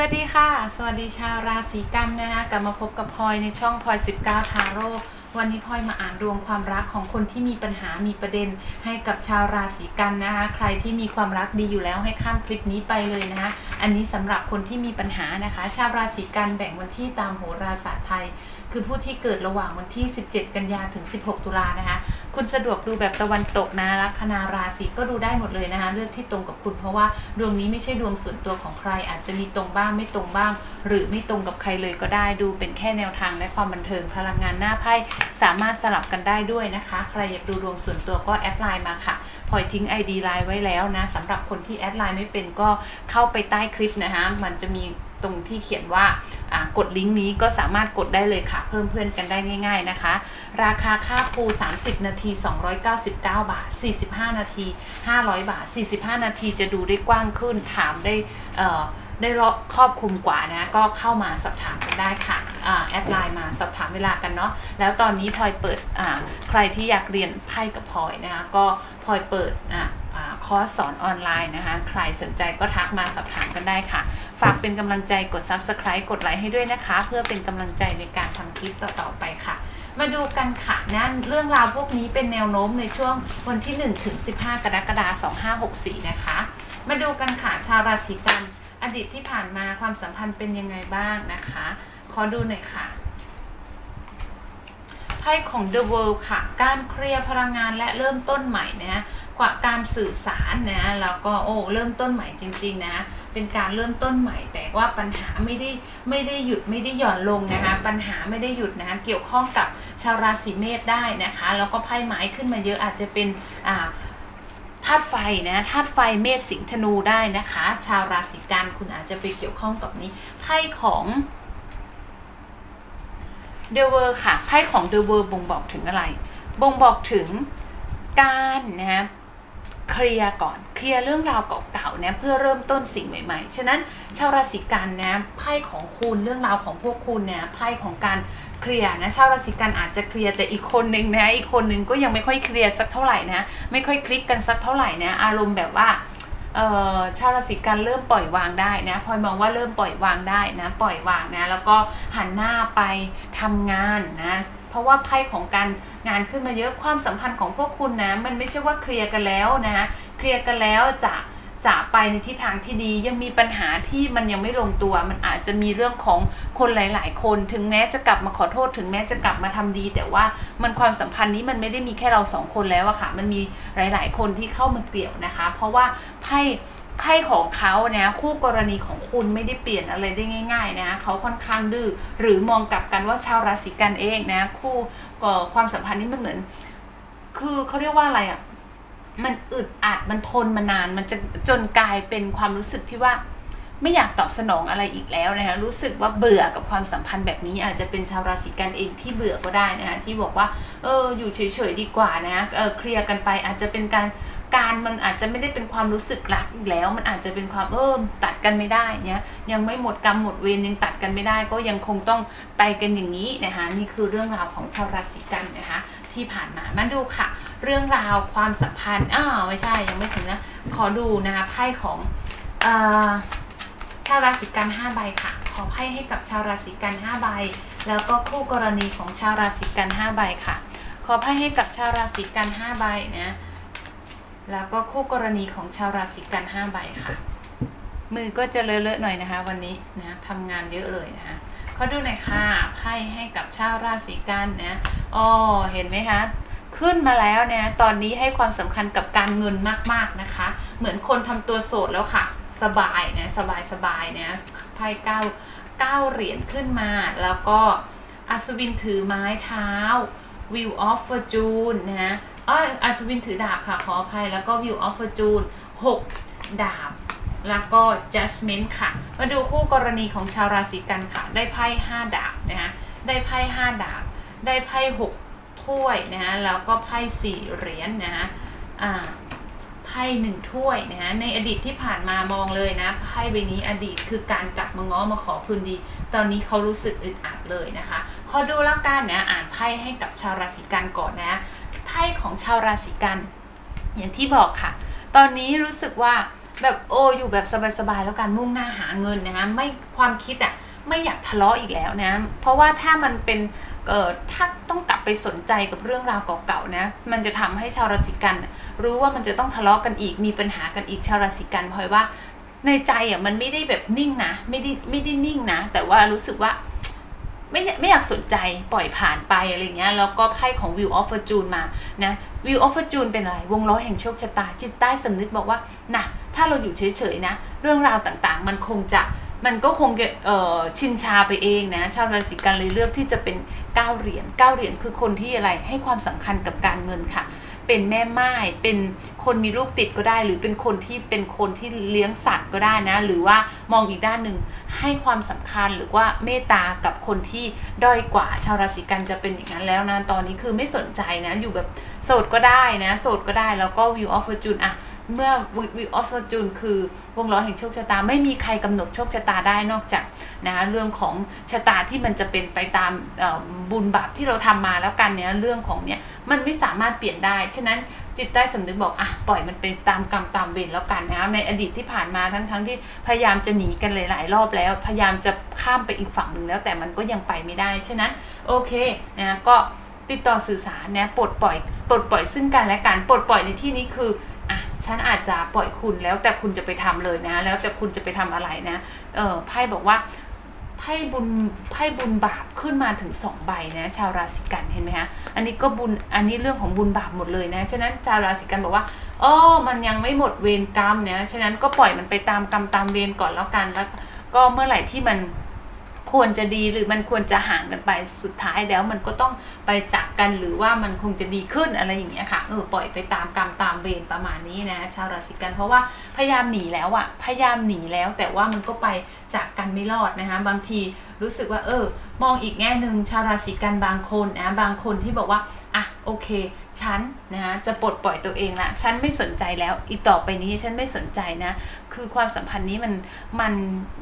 สวัสดีค่ะ สวัสดีชาวราศีกันนะคะกลับมาพบกับพลอยในช่องพลอย 19 ทาโร่วันนี้พลอยมาอ่านดวงความรักของคนที่มีปัญหามีประเด็นให้กับชาวราศีกันนะคะ ใครที่มีความรักดีอยู่แล้วให้ข้ามคลิปนี้ไปเลยนะคะ อันนี้สำหรับคนที่มีปัญหานะคะ ชาวราศีกันแบ่งวันที่ตามโหราศาสตร์ไทย คือผู้ที่เกิดระหว่างวันที่ 17 กันยาถึง 16 ตุลานะคะ คุณสะดวกดูแบบตะวันตกนะลัคนาราศีก็ดูได้หมดเลยนะคะ เลือกที่ตรงกับคุณเพราะว่าดวงนี้ไม่ใช่ดวงส่วนตัวของใคร อาจจะมีตรงบ้างไม่ตรงบ้าง หรือไม่ตรงกับใครเลยก็ได้ดูเป็นแค่แนวทางและความบันเทิงพลังงานหน้าไพ่สามารถสลับกันได้ด้วยนะคะ ใครอยากดูดวงส่วนตัวก็แอดไลน์มาค่ะพลอยทิ้ง ID ไลน์ไว้แล้วนะสำหรับคนที่แอดไลน์ไม่เป็นก็เข้าไปใต้คลิปนะคะมันจะมี ตรงที่เขียนว่ากดลิงก์นี้ก็สามารถกดได้เลยค่ะ เพิ่มเพื่อนกันได้ง่าย ๆนะคะ ราคาค่าครู 30 นาที 299 บาท 45 นาที 500 บาท 45 นาทีจะดูได้กว้างขึ้นถามได้ ได้รอบครอบคลุมกว่านะก็เข้ามาสอบถามกันได้ค่ะแอดไลน์มาสอบถามเวลากันเนาะแล้วตอนนี้พลอยเปิดใครที่อยากเรียนไพ่กับพลอยนะคะก็พลอยเปิดออคอร์สสอนออนไลน์นะคะ ใครสนใจก็ทักมาสอบถามกันได้ค่ะ ฝากเป็นกำลังใจกด Subscribe กดไลค์ให้ด้วยนะคะ เพื่อเป็นกำลังใจในการทำคลิปต่อๆไปค่ะ มาดูกันค่ะนั่นเรื่องราวพวกนี้เป็นแนวโน้มในช่วงวันที่ 1 ถึง 15 กรกฎาคม 2564 นะคะ มาดูกันค่ะชาวราศีกัน อดีตที่ผ่านมาความสัมพันธ์เป็นยังไงบ้างนะคะ ขอดูหน่อยค่ะไพ่ของ The World ค่ะ การเคลียร์พลังงานและเริ่มต้นใหม่นะกว่าการสื่อสารนะแล้วก็โอ้เริ่มต้นใหม่จริง ๆ นะ เป็นการเริ่มต้นใหม่ แต่ว่าปัญหาไม่ได้ไม่ได้หยุดไม่ได้หย่อนลงนะคะ ปัญหาไม่ได้หยุดนะคะเกี่ยวข้องกับชาวราศีเมษได้นะคะ แล้วก็ไพ่ไม้ขึ้นมาเยอะอาจจะเป็นอ่า ธาตุไฟนะธาตุไฟเมษสิงห์ธนูได้นะคะ ชาวราศีกันคุณอาจจะไปเกี่ยวข้องกับนี้ไพ่ของเดเวอร์ค่ะไพ่ของเดเวอร์บ่งบอกถึงอะไร บ่งบอกถึงการนะ เคลียร์ก่อนเคลียร์เรื่องราวเก่าๆนะเพื่อเริ่มต้นสิ่งใหม่ ๆ ฉะนั้นชาวราศีกันนะไพ่ของคุณเรื่องราวของพวกคุณเนี่ยไพ่ของการเคลียร์นะชาวราศีกันอาจจะเคลียร์แต่อีกคนนึงนะอีกคนนึงก็ยังไม่ค่อยเคลียร์สักเท่าไหร่นะไม่ค่อยคลิกกันสักเท่าไหร่นะอารมณ์แบบว่าชาวราศีกันเริ่มปล่อยวางได้นะพลอยมองว่าเริ่มปล่อยวางได้นะ ปล่อยวางนะ แล้วก็หันหน้าไปทำงานนะ ราะว่าไพ่ของการงานขึ้นมาเยอะความสัมพันธ์ของพวกคุณนะ มันไม่ใช่ว่าเคลียร์กันแล้วนะเคลียร์กันแล้วจะจะไปในทิศทางที่ดียังมีปัญหาที่มันยังไม่ลงตัว มันอาจจะมีเรื่องของคนหลาย ๆ คน ถึงแม้จะกลับมาขอโทษถึงแม้จะกลับมาทำดี แต่ว่ามันความสัมพันธ์นี้มันไม่ได้มีแค่เราสองคนแล้วอะค่ะ มันมีหลาย ๆ คนที่เข้ามาเกี่ยวนะคะ เพราะว่าไพ่ ไพ่ของเขาเนี่ยคู่กรณีของคุณไม่ได้เปลี่ยนอะไรได้ง่าย ๆ นะเขาค่อนข้างดื้อหรือมองกลับกันว่าชาวราศีกันเองนะ คู่ก็ความสัมพันธ์นี้มันเหมือน คือเขาเรียกว่าอะไรอะมันอึดอัดมันทนมานาน มันจะจนกลายเป็นความรู้สึกที่ว่าไม่อยากตอบสนองอะไรอีกแล้วนะคะรู้สึกว่าเบื่อกับความสัมพันธ์แบบนี้ อาจจะเป็นชาวราศีกันเองที่เบื่อก็ได้นะคะที่บอกว่าเอออยู่เฉยๆดีกว่านะเออเคลียร์กันไปอาจจะเป็นการ การมันอาจจะไม่ได้เป็นความรู้สึกรักแล้ว มันอาจจะเป็นความเออตัดกันไม่ได้เนี่ยยังไม่หมดกรรมหมดเวรยังตัดกันไม่ได้ ก็ยังคงต้องไปกันอย่างนี้นะคะนี่คือเรื่องราวของชาวราศีกันนะคะที่ผ่านมามาดูค่ะ เรื่องราวความสัมพันธ์อ้าวไม่ใช่ยังไม่ถึงนะขอดูนะคะไพ่ของออชาวราศีกัน5ใบค่ะ ขอไพ่ให้กับชาวราศีกัน5ใบ แล้วก็คู่กรณีของชาวราศีกัน5ใบค่ะ ขอไพ่ให้กับชาวราศีกัน5ใบนะ แล้วก็คู่กรณีของชาวราศีกัน5ใบค่ะ มือก็จะเลอะๆหน่อยนะคะ วันนี้นะทำงานเยอะเลยนะคะขอดูหน่อยค่ะไพ่ให้กับชาวราศีกันนะอ๋อเห็นไหมคะขึ้นมาแล้วเนี่ยตอนนี้ให้ความสำคัญกับการเงินมากๆนะคะ เหมือนคนทำตัวโสดแล้วค่ะ สบายนะสบายสบายเนี่ยไพ่เก้าเก้าเหรียญขึ้นมา แล้วก็อัศวินถือไม้เท้า View of Fortune นะเอออัศวินถือดาบค่ะ ขออภัย แล้วก็ View of Fortune 6 ดาบ แล้วก็ Judgment ค่ะ มาดูคู่กรณีของชาวราศีกันค่ะ ได้ไพ่ 5 ดาบนะคะได้ไพ่ 5 ดาบ ได้ไพ่ 6 ถ้วยนะฮะแล้วก็ไพ่สี่เหรียญนะฮะอ่าไพ่หนึ่งถ้วยนะฮะในอดีตที่ผ่านมามองเลยนะไพ่ใบนี้อดีตคือการกลับมาง้อมาขอคืนดี ตอนนี้เขารู้สึกอึดอัดเลยนะคะ ขอดูแล้วกันนะอ่านไพ่ให้กับชาวราศีกันก่อนนะ ไพ่ของชาวราศีกัน อย่างที่บอกค่ะ ตอนนี้รู้สึกว่าแบบโอ้อยู่แบบสบายๆแล้วกันมุ่งหน้าหาเงินนะคะไม่ความคิดอะไม่อยากทะเลาะอีกแล้วนะ เพราะว่าถ้ามันเป็นเอ่อถ้าต้องกลับไปสนใจกับเรื่องราวเก่าๆนะ มันจะทำให้ชาวราศีกัน รู้ว่ามันจะต้องทะเลาะกันอีกมีปัญหากันอีกชาวราศีกันเพราะว่าในใจอะมันไม่ได้แบบนิ่งนะ ไม่ได้ไม่ได้นิ่งนะ แต่ว่ารู้สึกว่า ไม่ไม่อยากสนใจปล่อยผ่านไปอะไรเงี้ยแล้วก็ไพ่ของ Wheel of Fortune มานะ Wheel of Fortune เป็นอะไร วงล้อแห่งโชคชะตา จิตใต้สำนึกบอกว่านะถ้าเราอยู่เฉยๆนะ เรื่องราวต่างๆ มันคงจะมันก็คงจะเอ่อชินชาไปเองนะ ชาวราศีกันเลยเลือกที่จะเป็นเก้าเหรียญเก้าเหรียญคือคนที่อะไรให้ความสำคัญกับการเงินค่ะ เป็นแม่ไม้เป็นคนมีลูกติดก็ได้ หรือเป็นคนที่เป็นคนที่เลี้ยงสัตว์ก็ได้นะ หรือว่ามองอีกด้านหนึ่งให้ความสำคัญหรือว่าเมตตากับคนที่ด้อยกว่าชาวราศีกันจะเป็นอย่างนั้นแล้วนะตอนนี้คือไม่สนใจนะ อยู่แบบโสดก็ได้นะ โสดก็ได้แล้วก็ view of fortune อะ เมื่อ view of fortune คือวงล้อแห่งโชคชะตา ไม่มีใครกำหนดโชคชะตาได้นอกจากนะเรื่องของชะตาที่มันจะเป็นไปตามบุญบาปที่เราทำมาแล้วกันเนี่ยเรื่องของเนี่ยมันไม่สามารถเปลี่ยนได้ ฉะนั้นจิตใต้สำนึกบอกอะปล่อยมันเป็นตามกรรมตามเวรแล้วกันนะในอดีตที่ผ่านมาทั้งทั้งที่พยายามจะหนีกันหลาย ๆ รอบแล้ว พยายามจะข้ามไปอีกฝั่งหนึ่งแล้วแต่มันก็ยังไปไม่ได้ ฉะนั้นโอเคนะก็ติดต่อสื่อสารนะปลดปล่อยปลดปล่อยซึ่งกันและกันปลดปล่อยในที่นี้คือ อะฉันอาจจะปล่อยคุณแล้วแต่คุณจะไปทำเลยนะ แล้วแต่คุณจะไปทำอะไรนะเออไพ่บอกว่าไพ่บุญไพ่บุญบาปขึ้นมาถึงสองใบนะ ชาวราศีกันเห็นไหมฮะอันนี้ก็บุญอันนี้เรื่องของบุญบาปหมดเลยนะฉะนั้นชาวราศีกันบอกว่าอ๋อมันยังไม่หมดเวรกรรมนะฉะนั้นก็ปล่อยมันไปตามกรรมตามเวรก่อนแล้วกันแล้ว ก็เมื่อไหร่ที่มัน ควรจะดีหรือมันควรจะห่างกันไปสุดท้ายแล้วมันก็ต้องไปจากกันหรือว่ามันคงจะดีขึ้นอะไรอย่างเงี้ยค่ะเออปล่อยไปตามกรรมตามเวรประมาณนี้นะชาวราศีกันเพราะว่าพยายามหนีแล้วอะพยายามหนีแล้วแต่ว่ามันก็ไปจากกันไม่รอดนะคะบางที รู้สึกว่าเออ มองอีกแง่หนึ่งชาวราศีกันบางคนนะบางคนที่บอกว่าอะโอเค ฉันนะจะปลดปล่อยตัวเองละฉันไม่สนใจแล้ว อีกต่อไปนี้ฉันไม่สนใจนะ คือความสัมพันธ์นี้มันมัน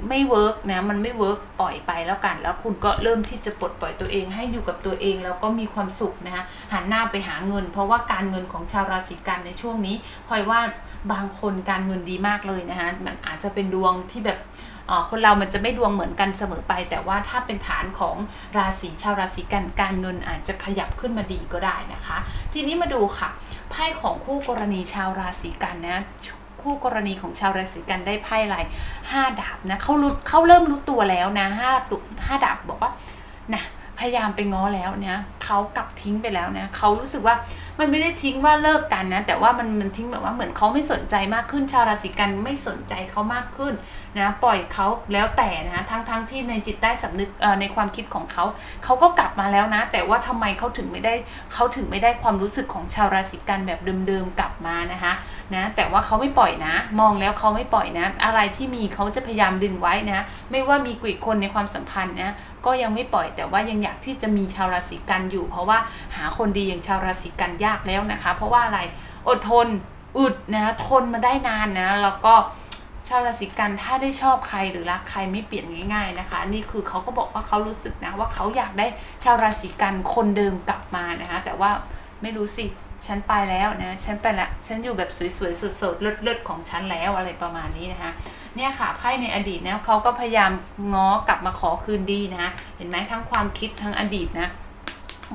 ไม่เวิร์กนะมันไม่เวิร์กปล่อยไปแล้วกัน แล้วคุณก็เริ่มที่จะปลดปล่อยตัวเองให้อยู่กับตัวเองแล้วก็มีความสุขนะคะหันหน้าไปหาเงิน เพราะว่าการเงินของชาวราศีกันในช่วงนี้พลอยว่าบางคนการเงินดีมากเลยนะคะมันอาจจะเป็นดวงที่แบบ คนเรามันจะไม่ดวงเหมือนกันเสมอไป แต่ว่าถ้าเป็นฐานของราศีชาวราศีกันการเงินอาจจะขยับขึ้นมาดีก็ได้นะคะ ทีนี้มาดูค่ะไพ่ของคู่กรณีชาวราศีกันนะคู่กรณีของชาวราศีกันได้ไพ่อะไรห้าดาบนะเขารู้เขาเริ่มรู้ตัวแล้วนะห้าดุห้าดาบบอกว่านะพยายามไปง้อแล้วเนี่ยเขากลับทิ้งไปแล้วนะเขารู้สึกว่า มันไม่ได้ทิ้งว่าเลิกกันนะ แต่ว่ามันมันทิ้งแบบว่าเหมือนเขาไม่สนใจมากขึ้น ชาวราศีกันไม่สนใจเขามากขึ้นนะปล่อยเขาแล้วแต่นะทั้งทั้งที่ในจิตใต้สำนึกในความคิดของเขาเขาก็กลับมาแล้วนะ แต่ว่าทำไมเขาถึงไม่ได้เขาถึงไม่ได้ความรู้สึกของชาวราศีกันแบบเดิมๆกลับมานะคะนะแต่ว่าเขาไม่ปล่อยนะ มองแล้วเขาไม่ปล่อยนะ อะไรที่มีเขาจะพยายามดึงไว้นะไม่ว่ามีกี่คนในความสัมพันธ์นะก็ยังไม่ปล่อยแต่ว่ายังอยากที่จะมีชาวราศีกันอยู่ เพราะว่าหาคนดีอย่างชาวราศีกันยากแล้วนะคะ เพราะว่าอะไรอดทนอึดนะทนมาได้นานนะ แล้วก็ชาวราศีกันถ้าได้ชอบใครหรือรักใครไม่เปลี่ยนง่ายๆนะคะ นี่คือเขาก็บอกว่าเขารู้สึกนะว่าเขาอยากได้ชาวราศีกันคนเดิมกลับมานะคะ แต่ว่าไม่รู้สิฉันไปแล้วนะ ฉันไปละ ฉันอยู่แบบสวยๆสดๆเลิศๆของฉันแล้วอะไรประมาณนี้นะคะ เนี่ยค่ะไพ่ในอดีตเนี่ยเขาก็พยายามง้อกลับมาขอคืนดีนะ เห็นไหมทั้งความคิดทั้งอดีตนะ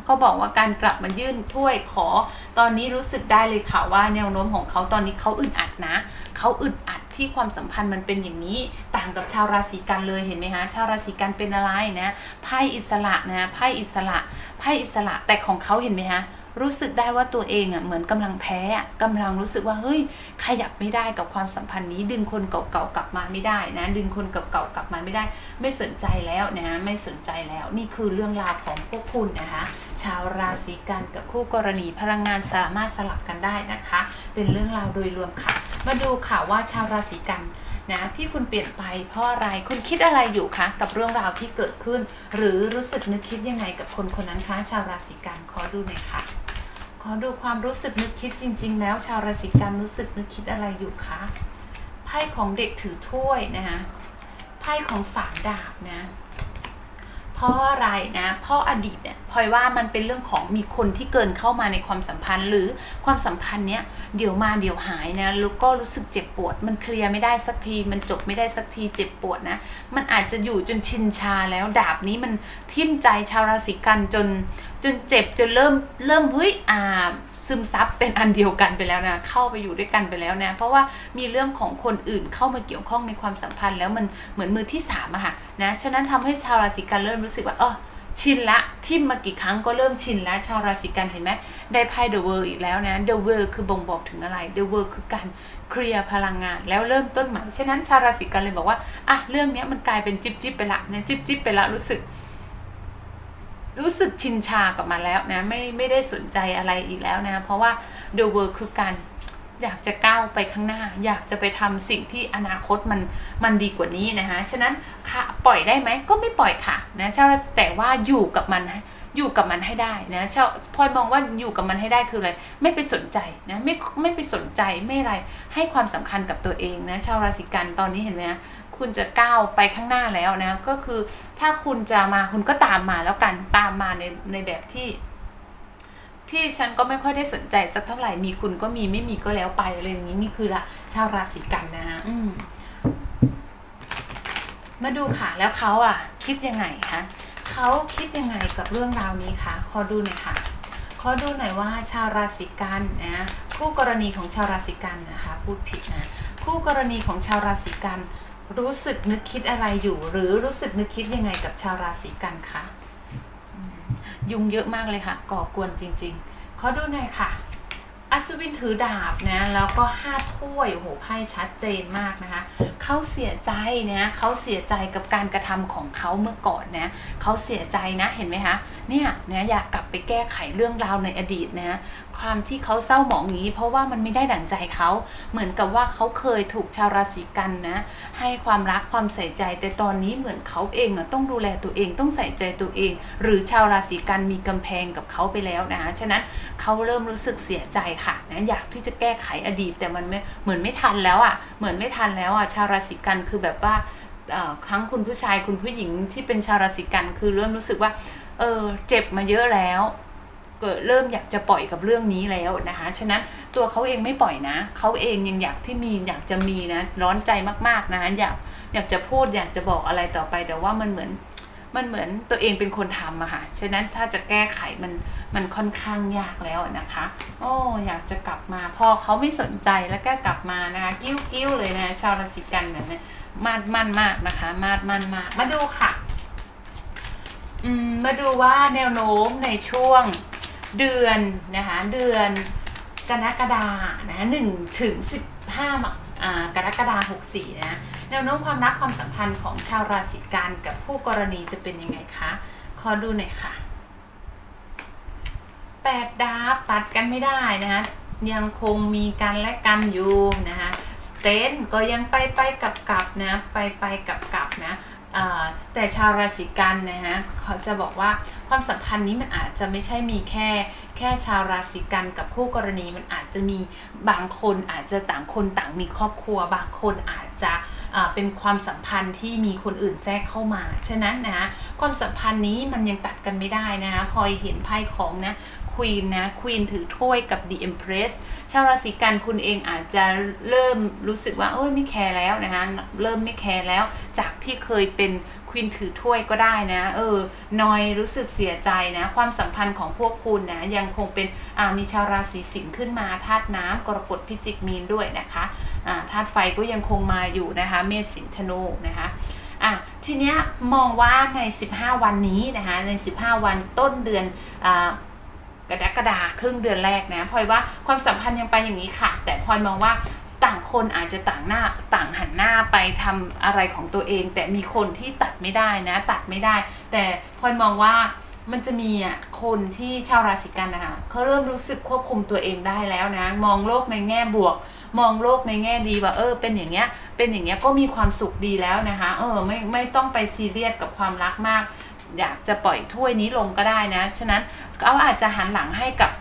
ก็บอกว่าการกลับมายื่นถ้วยขอ ตอนนี้รู้สึกได้เลยค่ะว่าแนวโน้มของเขาตอนนี้เขาอึดอัดนะ เขาอึดอัดที่ความสัมพันธ์มันเป็นอย่างนี้ ต่างกับชาวราศีกันเลยเห็นไหมคะชาวราศีกันเป็นอะไรนะไพ่อิสระนะไพ่อิสระไพ่อิสระแต่ของเขาเห็นไหมคะ รู้สึกได้ว่าตัวเองอะเหมือนกำลังแพ้อะกำลังรู้สึกว่าเฮ้ยขยับไม่ได้กับความสัมพันธ์นี้ ดึงคนเก่าๆกลับมาไม่ได้นะ ดึงคนเก่าๆกลับมาไม่ได้ ไม่สนใจแล้วนะไม่สนใจแล้วนี่คือเรื่องราวของพวกคุณนะคะชาวราศีกันกับคู่กรณีพลังงานสามารถสลับกันได้นะคะ เป็นเรื่องราวโดยรวมค่ะ มาดูค่ะว่าชาวราศีกันนะที่คุณเปลี่ยนไปเพราะอะไรคุณคิดอะไรอยู่คะกับเรื่องราวที่เกิดขึ้น หรือรู้สึกนึกคิดยังไงกับคนคนนั้นคะชาวราศีกันขอดูหน่อยค่ะ ขอดูความรู้สึกนึกคิดจริง ๆ แล้ว ชาวราศีกันรู้สึกนึกคิดอะไรอยู่คะไพ่ของเด็กถือถ้วยนะคะไพ่ของสามดาบนะ ราะอะไรนะ เพราะอดีตเนี่ยพลอยว่ามันเป็นเรื่องของมีคนที่เกินเข้ามาในความสัมพันธ์ หรือความสัมพันธ์เนี้ยเดี๋ยวมาเดี๋ยวหายนะแล้วก็รู้สึกเจ็บปวด มันเคลียร์ไม่ได้สักที มันจบไม่ได้สักทีเจ็บปวดนะ มันอาจจะอยู่จนชินชาแล้วดาบนี้มันทิ่มใจชาวราศีกันจนจนเจ็บจนเริ่มเริ่มเฮ้ยอ่า ซึมซับเป็นอันเดียวกันไปแล้วนะ เข้าไปอยู่ด้วยกันไปแล้วนะ เพราะว่ามีเรื่องของคนอื่นเข้ามาเกี่ยวข้องในความสัมพันธ์แล้วมันเหมือนมือที่สามอะค่ะนะ ฉะนั้นทำให้ชาวราศีกันเริ่มรู้สึกว่าเออชินละทิมมากี่ครั้งก็เริ่มชินแล้วชาวราศีกันเห็นไหมได้ไพ่เดอะเวิร์อีกแล้วนะเดอะเวิร์คือบ่งบอกถึงอะไรเดอะเวิร์คือการเคลียร์พลังงานแล้วเริ่มต้นใหม่ฉะนั้นชาวราศีกันเลยบอกว่าอะเรื่องนี้มันกลายเป็นจิบจิบไปละนะจิบจิบไปละรู้สึก รู้สึกชินชากับมันแล้วนะไม่ไม่ได้สนใจอะไรอีกแล้วนะ เพราะว่า the world คือการอยากจะก้าวไปข้างหน้า อยากจะไปทำสิ่งที่อนาคตมันมันดีกว่านี้นะคะฉะนั้นค่ะปล่อยได้ไหมก็ไม่ปล่อยค่ะนะชาวราศีแต่ว่าอยู่กับมันอยู่กับมันให้ได้นะชาวพลอยมองว่าอยู่กับมันให้ได้คืออะไรไม่ไปสนใจนะไม่ไม่ไปสนใจไม่อะไรให้ความสำคัญกับตัวเองนะชาวราศีกันตอนนี้เห็นไหมนะ คุณจะก้าวไปข้างหน้าแล้วนะ ก็คือถ้าคุณจะมาคุณก็ตามมาแล้วกันตามมาในในแบบที่ ที่ฉันก็ไม่ค่อยได้สนใจสักเท่าไหร่มีคุณก็มีไม่มีก็แล้วไปอะไรอย่างนี้นี่คือละชาวราศีกันนะฮะอืมมาดูค่ะแล้วเขาอะ คิดยังไงคะเขาคิดยังไงกับเรื่องราวนี้คะขอดูหน่อยค่ะขอดูหน่อยว่าชาวราศีกันนะคู่กรณีของชาวราศีกันนะคะ พูดผิดนะคู่กรณีของชาวราศีกัน รู้สึกนึกคิดอะไรอยู่ หรือรู้สึกนึกคิดยังไงกับชาวราศีกันคะยุงเยอะมากเลยค่ะ ก่อกวนจริง ๆ ขอดูหน่อยค่ะ อัศวินถือดาบนะแล้วก็ห้าถ้วยโอ้โหไพ่ชัดเจนมากนะคะเขาเสียใจนะเขาเสียใจกับการกระทำของเขาเมื่อก่อนนะเขาเสียใจนะเห็นไหมคะเนี่ยนะอยากกลับไปแก้ไขเรื่องราวในอดีตนะความที่เขาเศร้าหมองนี้ เพราะว่ามันไม่ได้ดั่งใจเขาเหมือนกับว่าเขาเคยถูกชาวราศีกันนะให้ความรักความใส่ใจ แต่ตอนนี้เหมือนเขาเองต้องดูแลตัวเองต้องใส่ใจตัวเอง หรือชาวราศีกันมีกำแพงกับเขาไปแล้วนะฉะนั้นเขาเริ่มรู้สึกเสียใจค่ะนะอยากที่จะแก้ไขอดีต แต่มันไม่เหมือนไม่ทันแล้วอะเหมือนไม่ทันแล้วอะชาวราศีกันคือแบบว่าทั้งคุณผู้ชายคุณผู้หญิงที่เป็นชาวราศีกันคือเริ่มรู้สึกว่าเออเจ็บมาเยอะแล้วเกิดเริ่มอยากจะปล่อยกับเรื่องนี้แล้วนะคะ ฉะนั้นตัวเขาเองไม่ปล่อยนะ เขาเองยังอยากที่มีอยากจะมีนะ ร้อนใจมากๆนะอยากอยากจะพูดอยากจะบอกอะไรต่อไป แต่ว่ามันเหมือน มันเหมือนตัวเองเป็นคนทำอะค่ะ ฉะนั้นถ้าจะแก้ไขมันมันค่อนข้างยากแล้วนะคะ โอ้อยากจะกลับมาพอเขาไม่สนใจแล้วก็กลับมานะคะกิ้วกิ้วเลยนะชาวราศีกันเนี่ยมาดมั่นมากนะคะ มาดมั่นมากมาดูค่ะ อืมมาดูว่าแนวโน้มในช่วงเดือนนะคะเดือนกรกฎานะหนึ่งถึงสิบห้ามอ่ากรกฎาหกสี่นะ แนวโน้มความรักความสัมพันธ์ของชาวราศีกันกับผู้กรณีจะเป็นยังไงคะขอดูหน่อยค่ะแปดดาบตัดกันไม่ได้นะคะยังคงมีกันและกันอยู่นะคะสเตนก็ยังไปไปกลับกลับนะไปไปกลับกลับนะแต่ชาวราศีกันนะฮะเขาจะบอกว่าความสัมพันธ์นี้มันอาจจะไม่ใช่มีแค่แค่ชาวราศีกันกับคู่กรณีมันอาจจะมีบางคนอาจจะต่างคนต่างมีครอบครัว บางคนอาจจะ เป็นความสัมพันธ์ที่มีคนอื่นแทรกเข้ามา ฉะนั้นนะความสัมพันธ์นี้มันยังตัดกันไม่ได้นะคะพลอยเห็นไพ่ของนะควีนนะควีนถือถ้วยกับ The Empress ชาวราศีกันคุณเองอาจจะเริ่มรู้สึกว่าโอ้ยไม่แคร์แล้วนะคะเริ่มไม่แคร์แล้ว จากที่เคยเป็นควีนถือถ้วยก็ได้นะเออนอยรู้สึกเสียใจนะความสัมพันธ์ของพวกคุณนะยังคงเป็นมีชาวราศีสิงห์ขึ้นมาธาตุน้ำกรกฎพิจิกมีนด้วยนะคะ ธาตุไฟก็ยังคงมาอยู่นะคะ เมษสิงห์ธนูนะคะอะทีเนี้ยมองว่าใน 15 วันนี้นะคะใน 15 วันต้นเดือนอ่ากรกฎาครึ่งเดือนแรกนะพลอยว่าความสัมพันธ์ยังไปอย่างนี้ค่ะ แต่พลอยมองว่าต่างคนอาจจะต่างหน้าต่างหันหน้าไปทำอะไรของตัวเอง แต่มีคนที่ตัดไม่ได้นะ ตัดไม่ได้ แต่พลอยมองว่า มันจะมีอะคนที่ชาวราศีกันนะคะเขาเริ่มรู้สึกควบคุมตัวเองได้แล้วนะ มองโลกในแง่บวก มองโลกในแง่ดีว่าเออ เป็นอย่างเงี้ย เป็นอย่างเงี้ยก็มีความสุขดีแล้วนะคะ เออไม่ไม่ต้องไปซีเรียสกับความรักมาก อยากจะปล่อยถ้วยนี้ลงก็ได้นะ ฉะนั้นเขาอาจจะหันหลังให้กับ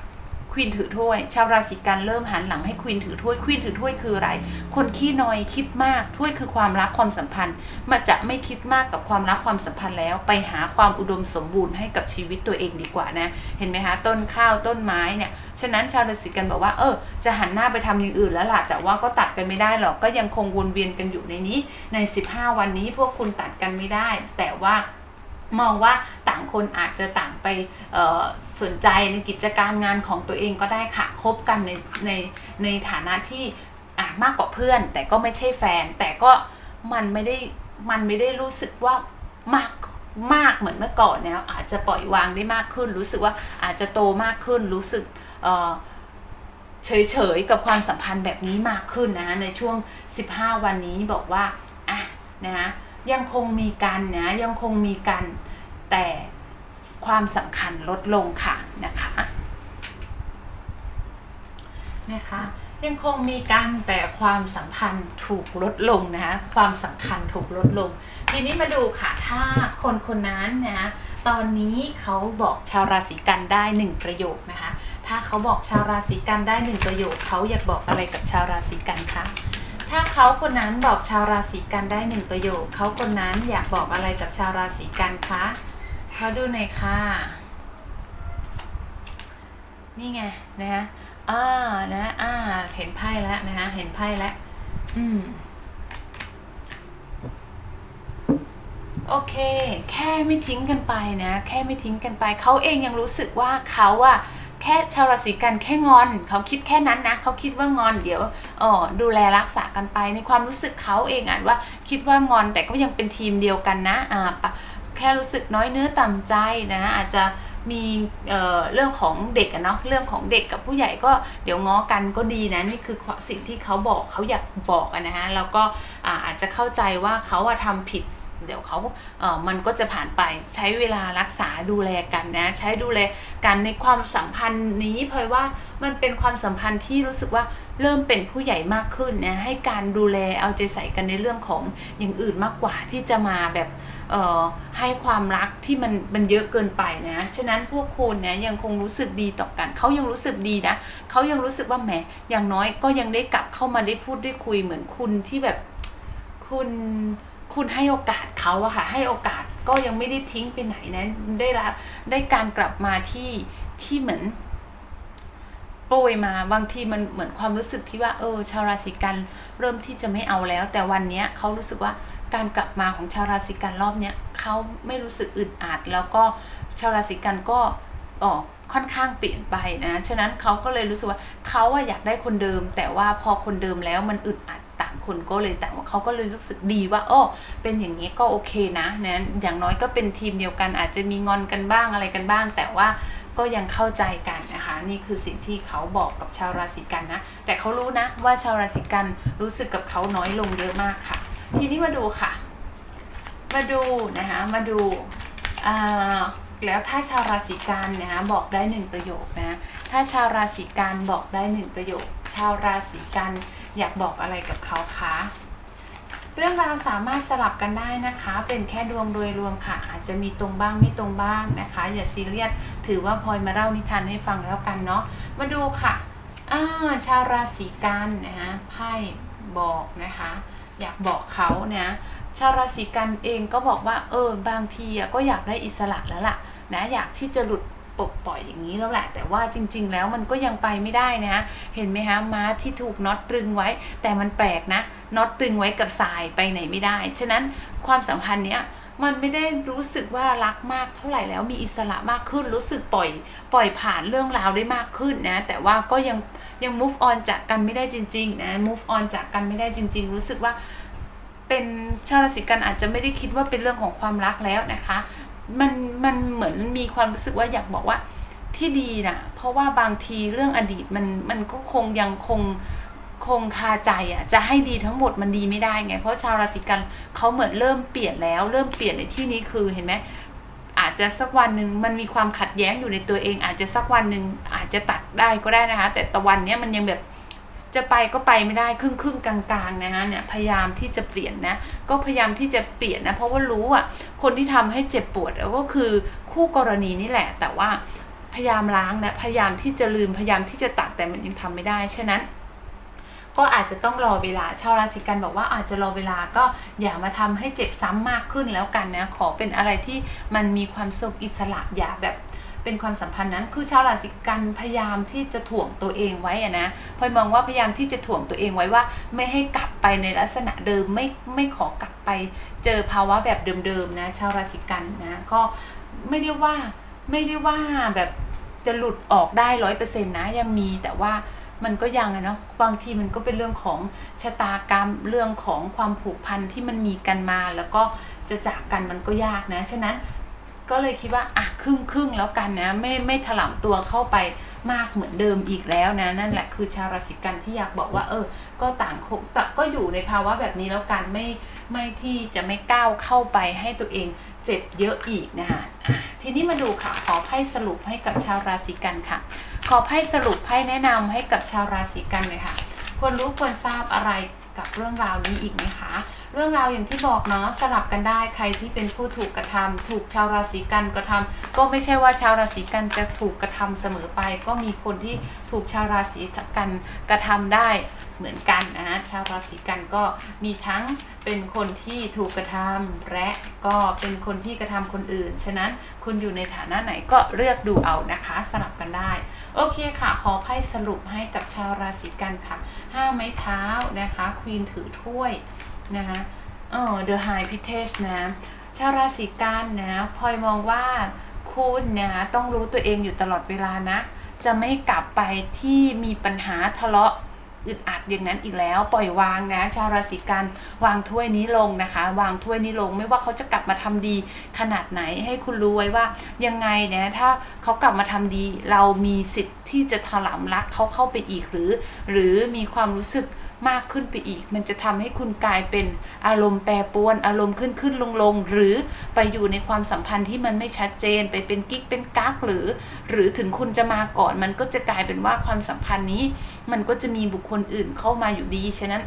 ควีนถือถ้วย ชาวราศีกันเริ่มหันหลังให้ควีนถือถ้วยควีนถือถ้วยคืออะไร คนขี้น้อยคิดมากถ้วยคือความรักความสัมพันธ์มาจะไม่คิดมากกับความรักความสัมพันธ์แล้ว ไปหาความอุดมสมบูรณ์ให้กับชีวิตตัวเองดีกว่านะ เห็นไหมคะต้นข้าวต้นไม้เนี่ยฉะนั้นชาวราศีกันบอกว่าเออจะหันหน้าไปทำอย่างอื่นแล้วล่ะแต่ว่าก็ตัดกันไม่ได้หรอกก็ยังคงวนเวียนกันอยู่ในนี้ใน 15 วันนี้พวกคุณตัดกันไม่ได้ แต่ว่า มองว่าต่างคนอาจจะต่างไปสนใจในกิจการงานของตัวเองก็ได้ค่ะคบกันในในในฐานะที่มากกว่าเพื่อน แต่ก็ไม่ใช่แฟน แต่ก็มันไม่ได้มันไม่ได้รู้สึกว่ามากมากเหมือนเมื่อก่อนแล้วอาจจะปล่อยวางได้มากขึ้น รู้สึกว่าอาจจะโตมากขึ้นรู้สึกเฉยๆกับความสัมพันธ์แบบนี้มากขึ้นนะในช่วง 15 วันนี้บอกว่าอะนะ ยังคงมีกันนะยังคงมีกันแต่ความสำคัญลดลงค่ะนะคะนะคะยังคงมีกันแต่ความสัมพันธ์ถูกลดลงนะคะความสำคัญถูกลดลง ทีนี้มาดูค่ะถ้าคนคนนั้นนะตอนนี้เขาบอกชาวราศีกันได้หนึ่งประโยคนะคะถ้าเขาบอกชาวราศีกันได้หนึ่งประโยคเขาอยากบอกอะไรกับชาวราศีกันคะ ถ้าเขาคนนั้นบอกชาวราศีกันได้หนึ่งประโยคเขาคนนั้นอยากบอกอะไรกับชาวราศีกันคะเขาดูหน่อยค่ะ นี่ไงนะฮะอ่านะอ่าเห็นไพ่แล้วนะฮะเห็นไพ่แล้วอืมโอเค แค่ไม่ทิ้งกันไปนะ แค่ไม่ทิ้งกันไป เขาเองยังรู้สึกว่าเขาอะ แค่ชาวราศีกันแค่งอน เขาคิดแค่นั้นนะ เขาคิดว่างอนเดี๋ยวเออดูแลรักษากันไปในความรู้สึกเขาเองอะว่าคิดว่างอนแต่ก็ยังเป็นทีมเดียวกันนะอ่าแค่รู้สึกน้อยเนื้อต่ำใจนะ อาจจะมีเอ่อเรื่องของเด็กอะเนาะเรื่องของเด็กกับผู้ใหญ่ก็เดี๋ยวง้อกันก็ดีนะนี่คือสิ่งที่เขาบอกเขาอยากบอกอะนะฮะแล้วก็อาอาจจะเข้าใจว่าเขาอะทำผิด เดี๋ยวเขาเออมันก็จะผ่านไปใช้เวลารักษาดูแลกันนะ ใช้ดูแลกันในความสัมพันธ์นี้เพราะว่ามันเป็นความสัมพันธ์ที่รู้สึกว่าเริ่มเป็นผู้ใหญ่มากขึ้นนะให้การดูแลเอาใจใส่กันในเรื่องของอย่างอื่นมากกว่าที่จะมาแบบเอ่อให้ความรักที่มันมันเยอะเกินไปนะ ฉะนั้นพวกคุณเนี่ยยังคงรู้สึกดีต่อกัน เขายังรู้สึกดีนะ เขายังรู้สึกว่าแหม อย่างน้อยก็ยังได้กลับเข้ามาได้พูดได้คุยเหมือนคุณที่แบบคุณ คุณให้โอกาสเขาอะค่ะ ให้โอกาสก็ยังไม่ได้ทิ้งไปไหนนะ ได้รับได้การกลับมาที่ที่เหมือนโปรยมาบางทีมันเหมือนความรู้สึกที่ว่าเออ ชาวราศีกันเริ่มที่จะไม่เอาแล้ว แต่วันนี้เขารู้สึกว่าการกลับมาของชาวราศีกันรอบเนี้ยเขาไม่รู้สึกอึดอัดแล้วก็ชาวราศีกันก็ออกค่อนข้างเปลี่ยนไปนะ ฉะนั้นเขาก็เลยรู้สึกว่าเขาอะอยากได้คนเดิม แต่ว่าพอคนเดิมแล้วมันอึดอัด ต่างคนก็เลยต่างว่าเขาก็เลยรู้สึกดีว่าอ้อเป็นอย่างนี้ก็โอเคนะนะอย่างน้อยก็เป็นทีมเดียวกันอาจจะมีงอนกันบ้างอะไรกันบ้าง แต่ว่าก็ยังเข้าใจกันนะคะนี่คือสิ่งที่เขาบอกกับชาวราศีกันนะแต่เขารู้นะว่าชาวราศีกันรู้สึกกับเขาน้อยลงเยอะมากค่ะ ทีนี้มาดูค่ะ มาดูนะคะมาดูแล้วถ้าชาวราศีกันนะบอกได้หนึ่งประโยคนะถ้าชาวราศีกันบอกได้หนึ่งประโยคาวราศีกันอยากบอกอะไรกับเขาคะเรื่องราวสามารถสลับกันได้นะคะ เป็นแค่ดวงโดยรวมค่ะ อาจจะมีตรงบ้างไม่ตรงบ้างนะคะ อย่าซีเรียสถือว่าพลอยมาเล่านิทานให้ฟังแล้วกันเนาะมาดูค่ะอ่าชาวราศีกันนะคะไพ่บอกนะคะ อยากบอกเขาเนี่ยชาวราศีกันเองก็บอกว่าเออบางทีก็อยากได้อิสระแล้วล่ะนะอยากที่จะหลุด ปลดปล่อยอย่างนี้แล้วแหละ แต่ว่าจริง ๆ แล้วมันก็ยังไปไม่ได้นะเห็นไหมคะม้าที่ถูกน็อตตรึงไว้ แต่มันแปลกนะน็อตตรึงไว้กับทรายไปไหนไม่ได้ ฉะนั้นความสัมพันธ์เนี้ยมันไม่ได้รู้สึกว่ารักมากเท่าไหร่แล้วมีอิสระมากขึ้นรู้สึกปล่อย ปล่อยผ่านเรื่องราวได้มากขึ้นนะ แต่ว่าก็ยังยัง move on จากกันไม่ได้จริงๆนะ move on จากกันไม่ได้จริง ๆ รู้สึกว่าเป็นชาวราศีกันอาจจะไม่ได้คิดว่าเป็นเรื่องของความรักแล้วนะคะ มันมันเหมือนมีความรู้สึกว่าอยากบอกว่าที่ดีนะเพราะว่าบางทีเรื่องอดีตมันมันก็คงยังคงคงคาใจอะจะให้ดีทั้งหมดมันดีไม่ได้ไง เพราะชาวราศีกันเขาเหมือนเริ่มเปลี่ยนแล้ว เริ่มเปลี่ยนในที่นี้คือเห็นไหมอาจจะสักวันหนึ่งมันมีความขัดแย้งอยู่ในตัวเอง อาจจะสักวันหนึ่งอาจจะตัดได้ก็ได้นะคะ แต่ตะวันเนี้ยมันยังแบบ จะไปก็ไปไม่ได้ครึ่งครึ่งกลางๆนะฮะเนี่ยพยายามที่จะเปลี่ยนนะก็พยายามที่จะเปลี่ยนนะเพราะว่ารู้อะคนที่ทำให้เจ็บปวดก็คือคู่กรณีนี่แหละ แต่ว่าพยายามล้างนะพยายามที่จะลืมพยายามที่จะตัดแต่มันยังทำไม่ได้ฉะนั้นก็อาจจะต้องรอเวลาชาวราศีกันบอกว่าอาจจะรอเวลาก็อย่ามาทำให้เจ็บซ้ำมากขึ้นแล้วกันนะ ขอเป็นอะไรที่มันมีความสุขอิสระอย่าแบบ เป็นความสัมพันธ์นั้น คือชาวราศีกันพยายามที่จะถ่วงตัวเองไว้อะนะพลอยมองว่าพยายามที่จะถ่วงตัวเองไว้ว่า ไม่ให้กลับไปในลักษณะเดิมไม่ไม่ขอกลับไปเจอภาวะแบบเดิมๆนะชาวราศีกันนะก็ไม่ได้ว่าไม่ได้ว่าแบบจะหลุดออกได้ร้อยเปอร์เซ็นต์นะยังมีแต่ว่ามันก็ยังอะเนาะบางทีมันก็เป็นเรื่องของชะตากรรมเรื่องของความผูกพันที่มันมีกันมา แล้วก็จะจากกันมันก็ยากนะ ฉะนั้น ก็เลยคิดว่าอะครึ่งครึ่งแล้วกันนะ ไม่ไม่ถลำตัวเข้าไปมากเหมือนเดิมอีกแล้วนะ นั่นแหละคือชาวราศีกันที่อยากบอกว่า เออ ก็ต่างคงก็อยู่ในภาวะแบบนี้แล้วกันไม่ไม่ที่จะไม่ก้าวเข้าไปให้ตัวเองเจ็บเยอะอีกนะคะะทีนี้มาดูค่ะขอไพ่สรุปให้กับชาวราศีกันค่ะ ขอไพ่สรุปไพ่แนะนำให้กับชาวราศีกันเลยค่ะควรรู้ควรทราบอะไรกับเรื่องราวนี้อีกไหมคะ เรื่องราวอย่างที่บอกเนาะสลับกันได้ใครที่เป็นผู้ถูกกระทำถูกชาวราศีกันกระทำก็ไม่ใช่ว่าชาวราศีกันจะถูกกระทำเสมอไป ก็มีคนที่ถูกชาวราศีกันกระทำได้เหมือนกันนะชาวราศีกันก็มีทั้งเป็นคนที่ถูกกระทำและก็เป็นคนที่กระทำคนอื่น ฉะนั้นคุณอยู่ในฐานะไหนก็เลือกดูเอานะคะสลับกันได้ โอเคค่ะ ขอไพ่สรุปให้กับชาวราศีกันค่ะห้าไม้เท้านะคะควีนถือถ้วย นะคะเออ The High p i t a g e นะ ชาวราศีกันนะพลอยมองว่าคุณนะต้องรู้ตัวเองอยู่ตลอดเวลานะ จะไม่กลับไปที่มีปัญหาทะเลาะอึดอัดอย่างนั้นอีกแล้วปล่อยวางนะชาวราศีกันวางถ้วยนี้ลงนะคะ วางถ้วยนี้ลงไม่ว่าเขาจะกลับมาทำดีขนาดไหนให้คุณรู้ไว้ว่ายังไงนะถ้าเขากลับมาทำดี เรามีสิทธิ์ที่จะถลำรักเขาเข้าไปอีกหรือ หรือมีความรู้สึก มากขึ้นไปอีก มันจะทำให้คุณกลายเป็นอารมณ์แปรปรวน อารมณ์ขึ้นขึ้นลงลงหรือไปอยู่ในความสัมพันธ์ที่มันไม่ชัดเจน ไปเป็นกิ๊กเป็นกั๊กหรือ หรือถึงคุณจะมาก่อน มันก็จะกลายเป็นว่าความสัมพันธ์นี้ มันก็จะมีบุคคลอื่นเข้ามาอยู่ดีฉะนั้น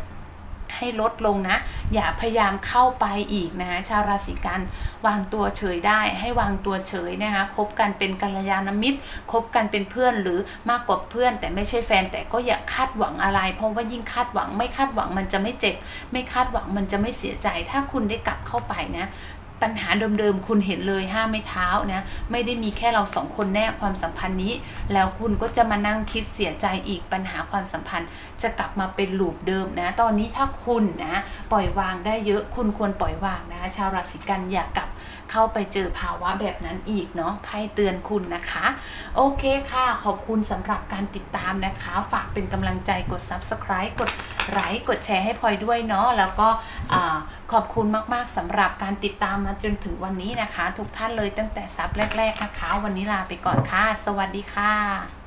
ให้ลดลงนะ อย่าพยายามเข้าไปอีกนะคะชาวราศีกันวางตัวเฉยได้ ให้วางตัวเฉยนะคะคบกันเป็นกัลยาณมิตรคบกันเป็นเพื่อนหรือมากกว่าเพื่อน แต่ไม่ใช่แฟนแต่ก็อย่าคาดหวังอะไร เพราะว่ายิ่งคาดหวังไม่คาดหวังมันจะไม่เจ็บ ไม่คาดหวังมันจะไม่เสียใจ ถ้าคุณได้กลับเข้าไปนะ ปัญหาเดิมๆคุณเห็นเลยห้ามไม่เท้านะไม่ได้มีแค่เราสองคนแน่ความสัมพันธ์นี้ แล้วคุณก็จะมานั่งคิดเสียใจอีกปัญหาความสัมพันธ์ จะกลับมาเป็นลูปเดิมนะ ตอนนี้ถ้าคุณนะปล่อยวางได้เยอะคุณควรปล่อยวางนะ ชาวราศีกันอย่ากลับ เข้าไปเจอภาวะแบบนั้นอีกเนาะไพ่เตือนคุณนะคะ โอเคค่ะ ขอบคุณสำหรับการติดตามนะคะ ฝากเป็นกำลังใจกด subscribe กดไลค์กดแชร์ให้พลอยด้วยเนาะแล้วก็ขอบคุณมากๆสำหรับการติดตามมาจนถึงวันนี้นะคะ ทุกท่านเลยตั้งแต่ซับแรก ๆนะคะ วันนี้ลาไปก่อนค่ะ สวัสดีค่ะ